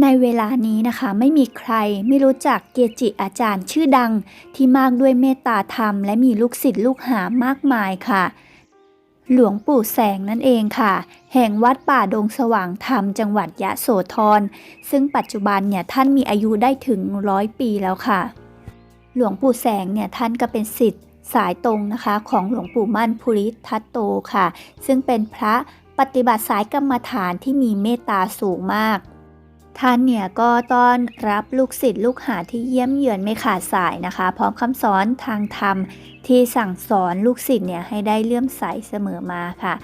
ในเวลานี้นะคะไม่มีใครไม่รู้จักเกจิอาจารย์ชื่อดังที่มากด้วยเมตตาธรรม และมีลูกศิษย์ลูกหามากมายค่ะ หลวงปู่แสงนั่นเองค่ะ แห่งวัดป่าดงสว่างธรรมจังหวัดยะโสธรซึ่งปัจจุบันเนี่ยท่านมีอายุได้ถึงร้อยปีแล้วค่ะ หลวงปู่แสงเนี่ยท่านก็เป็นศิษย์สายตรงนะคะของหลวงปู่มั่นภูริทัตโตค่ะ ซึ่งเป็นพระปฏิบัติสายกรรมฐานที่มีเมตตาสูงมาก ท่านเนี่ยก็ต้อนรับลูกศิษย์ลูกหาที่เยี่ยมเยือนไม่ขาดสายนะคะ พร้อมคำสอนทางธรรมที่สั่งสอนลูกศิษย์เนี่ยให้ได้เลื่อมใสเสมอมาค่ะ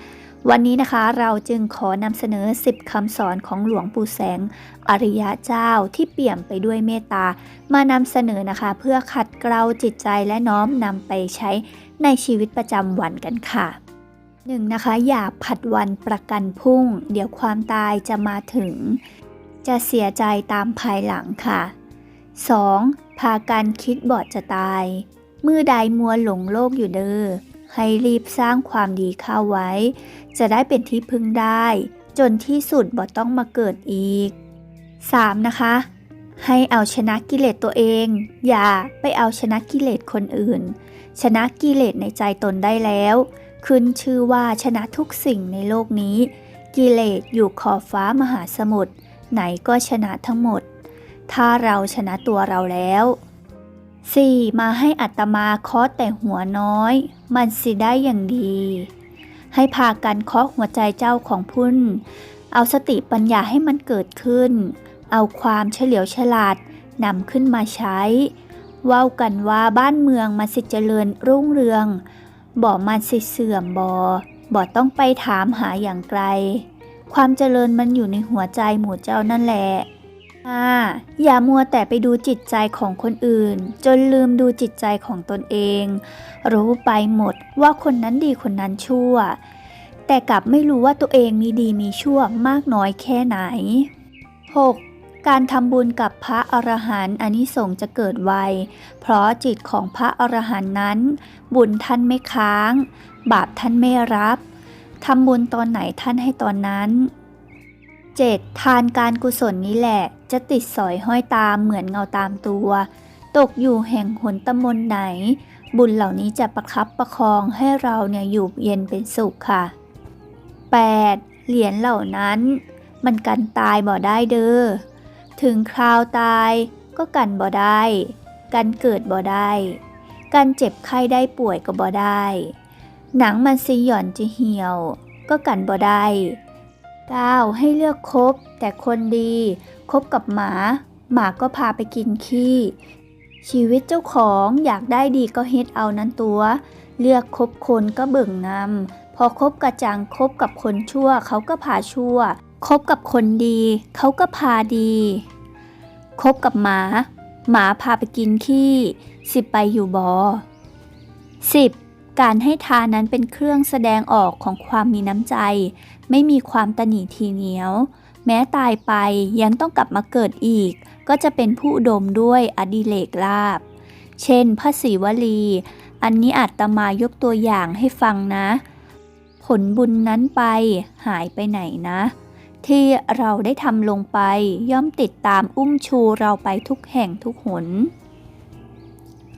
วันนี้นะคะเราจึงขอนำเสนอ 10คำสอนของหลวงปู่แสง อริยะเจ้าที่เปี่ยมไปด้วยเมตตามานำเสนอนะคะ เพื่อขัดเกลาจิตใจและน้อมนำไปใช้ในชีวิตประจำวันกันค่ะหนึ่งนะคะอย่าผัดวันประกันพรุ่ง เดี๋ยวความตายจะมาถึง จะเสียใจตามภายหลังค่ะ 2. พากันคิดบอดจะตาย มือใดมัวหลงโลกอยู่เด้อให้รีบสร้างความดีเข้าไว้ จะได้เป็นที่พึ่งได้ จนที่สุดบ่ต้องมาเกิดอีก 3. นะคะ ให้เอาชนะกิเลสตัวเอง อย่าไปเอาชนะกิเลสคนอื่น ชนะกิเลสในใจตนได้แล้ว ขึ้นชื่อว่าชนะทุกสิ่งในโลกนี้ กิเลสอยู่ขอบฟ้ามหาสมุทร ไหนก็ชนะทั้งหมด ถ้าเราชนะตัวเราแล้ว 4. มาให้อัตมาเคาะแต่หัวน้อย มันสิได้อย่างดี ให้พากันเคาะหัวใจเจ้าของพุ่น เอาสติปัญญาให้มันเกิดขึ้น เอาความเฉลียวฉลาดนำขึ้นมาใช้เว้ากันว่าบ้านเมืองมันสิเจริญรุ่งเรือง บ่มันสิเสื่อมบ่บ่ต้องไปถามหาอย่างไกล ความเจริญมันอยู่ในหัวใจหมู่เจ้านั่นแหละ 5. อย่ามัวแต่ไปดูจิตใจของคนอื่น จนลืมดูจิตใจของตนเอง รู้ไปหมดว่าคนนั้นดีคนนั้นชั่ว แต่กลับไม่รู้ว่าตัวเองมีดีมีชั่วมากน้อยแค่ไหน 6. การทำบุญกับพระอรหันต์อานิสงส์จะเกิดไว เพราะจิตของพระอรหันต์นั้น บุญท่านไม่ค้าง บาปท่านไม่รับ ทำบุญตอนไหนท่านให้ตอนนั้น 7. ทานการกุศลนี้แหละ จะติดสอยห้อยตามเหมือนเงาตามตัว ตกอยู่แห่งหนตำมนไหน บุญเหล่านี้จะประคับประคองให้เราเนี่ยอยู่เย็นเป็นสุขค่ะ 8. เหรียญเหล่านั้น มันกันตายบ่ได้เด้อ ถึงคราวตายก็กันบ่ได้ กันเกิดบ่ได้ กันเจ็บไข้ได้ป่วยก็บ่ได้ หนังมันสิหย่อนจะเหี่ยว ก็กันบ่ได้ 9. ให้เลือกคบ แต่คนดีคบกับหมา หมาก็พาไปกินขี้ ชีวิตเจ้าของอยากได้ดีก็เฮ็ดเอานั้นตัว เลือกคบคนก็เบิ่งนำพอคบกระจังคบกับคนชั่ว เขาก็พาชั่ว คบกับคนดี เขาก็พาดี คบกับหมา หมาพาไปกินขี้ สิบไปอยู่บอ 10. การให้ทานนั้นเป็นเครื่องแสดงออกของความมีน้ำใจ ไม่มีความตนีทีเหนียว แม้ตายไปยังต้องกลับมาเกิดอีก ก็จะเป็นผู้อุดมด้วยอดิเลกลาบ เช่นพระศิวลี อันนี้อาตมายกตัวอย่างให้ฟังนะ ผลบุญนั้นไปหายไปไหนนะ ที่เราได้ทำลงไปย่อมติดตามอุ้มชูเราไปทุกแห่งทุกหน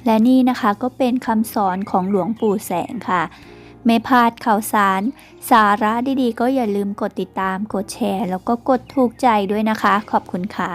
และนี่นะคะก็เป็นคำสอนของหลวงปู่แสงค่ะ ไม่พลาดข่าวสาร สาระดีๆ ก็อย่าลืมกดติดตาม กดแชร์ แล้วก็กดถูกใจด้วยนะคะ ขอบคุณค่ะ